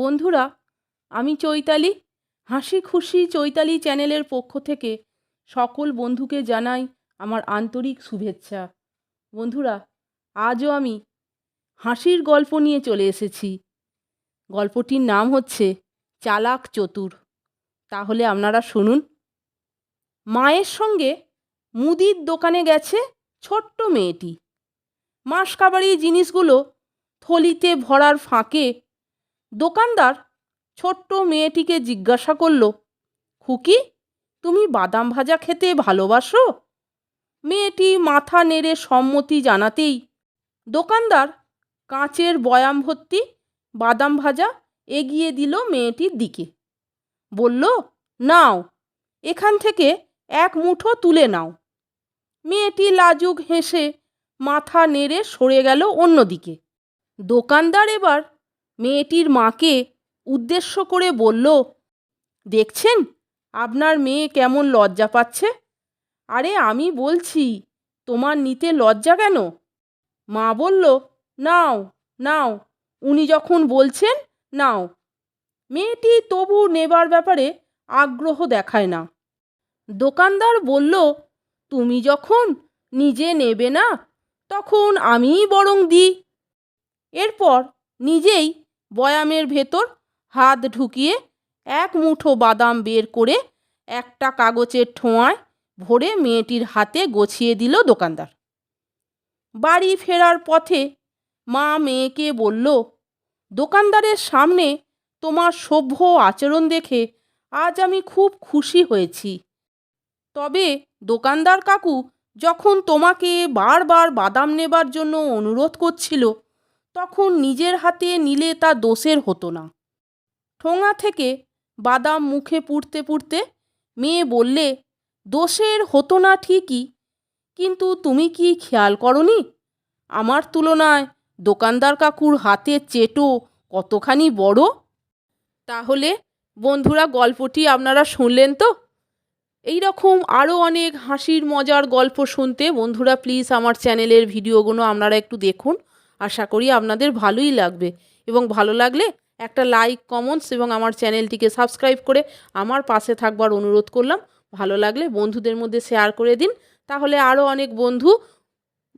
বন্ধুরা, আমি চৈতালি। হাসি খুশি চৈতালি চ্যানেলের পক্ষ থেকে সকল বন্ধুকে জানাই আমার আন্তরিক শুভেচ্ছা। বন্ধুরা, আজও আমি হাসির গল্প নিয়ে চলে এসেছি। গল্পটির নাম হচ্ছে চালাক চতুর। তাহলে আপনারা শুনুন। মায়ের সঙ্গে মুদির দোকানে গেছে ছোট্ট মেয়েটি। মাসকাবারি জিনিসগুলো থলিতে ভরার ফাঁকে দোকানদার ছোট্ট মেয়েটিকে জিজ্ঞাসা করল, খুকি, তুমি বাদাম ভাজা খেতে ভালোবাসো? মেয়েটি মাথা নেড়ে সম্মতি জানাতেই দোকানদার কাঁচের বয়াম ভর্তি বাদাম ভাজা এগিয়ে দিল মেয়েটির দিকে। বলল, নাও, এখান থেকে এক মুঠো তুলে নাও। মেয়েটি লাজুক হেসে মাথা নেড়ে সরে গেল অন্যদিকে। দোকানদার এবার মেয়েটির মাকে উদ্দেশ্য করে বলল, দেখছেন? আপনার মেয়ে কেমন লজ্জা পাচ্ছে? আরে আমি বলছি, তোমার নিতে লজ্জা কেন? মা বলল, নাও নাও। উনি যখন বলছেন, নাও। মেয়েটি তবু নেবার ব্যাপারে আগ্রহ দেখায় না। দোকানদার বলল, তুমি যখন নিজে নেবে না, তখন আমিই বরং দিই। এরপর নিজেই বয়ামের ভেতর হাত ঢুকিয়ে এক মুঠো বাদাম বের করে একটা কাগজের ঠোঁয়ায় ভরে মেয়েটির হাতে গছিয়ে দিল দোকানদার। বাড়ি ফেরার পথে মা মেয়েকে বলল, দোকানদারের সামনে তোমার সভ্য আচরণ দেখে আজ আমি খুব খুশি হয়েছি। তবে দোকানদার কাকু যখন তোমাকে বারবার বাদাম নেবার জন্য অনুরোধ করছিল তখন নিজের হাতে নিলে তা দোষের হতো না। ঠোঙা থেকে বাদাম মুখে পুড়তে পুড়তে মেয়ে বললে, দোষের হতো না ঠিকই, কিন্তু তুমি কি খেয়াল করনি? আমার তুলনায় দোকানদার কাকুর হাতের চেটো কতখানি বড়? তাহলে বন্ধুরা, গল্পটি আপনারা শুনলেন তো? এই রকম আরও অনেক হাসির মজার গল্প শুনতে বন্ধুরা, প্লিজ আমার চ্যানেলের ভিডিওগুলো আপনারা একটু দেখুন। আশা করি আপনাদের ভালোই লাগবে। এবং ভালো লাগলে একটা লাইক কমেন্টস এবং আমার চ্যানেলটিকে সাবস্ক্রাইব করে আমার পাশে থাকবার অনুরোধ করলাম। ভালো লাগলে বন্ধুদের মধ্যে শেয়ার করে দিন। তাহলে আরও অনেক বন্ধু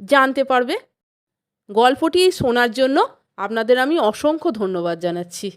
জানতে পারবে। গল্পটি শোনার জন্য আপনাদের আমি অসংখ্য ধন্যবাদ জানাচ্ছি।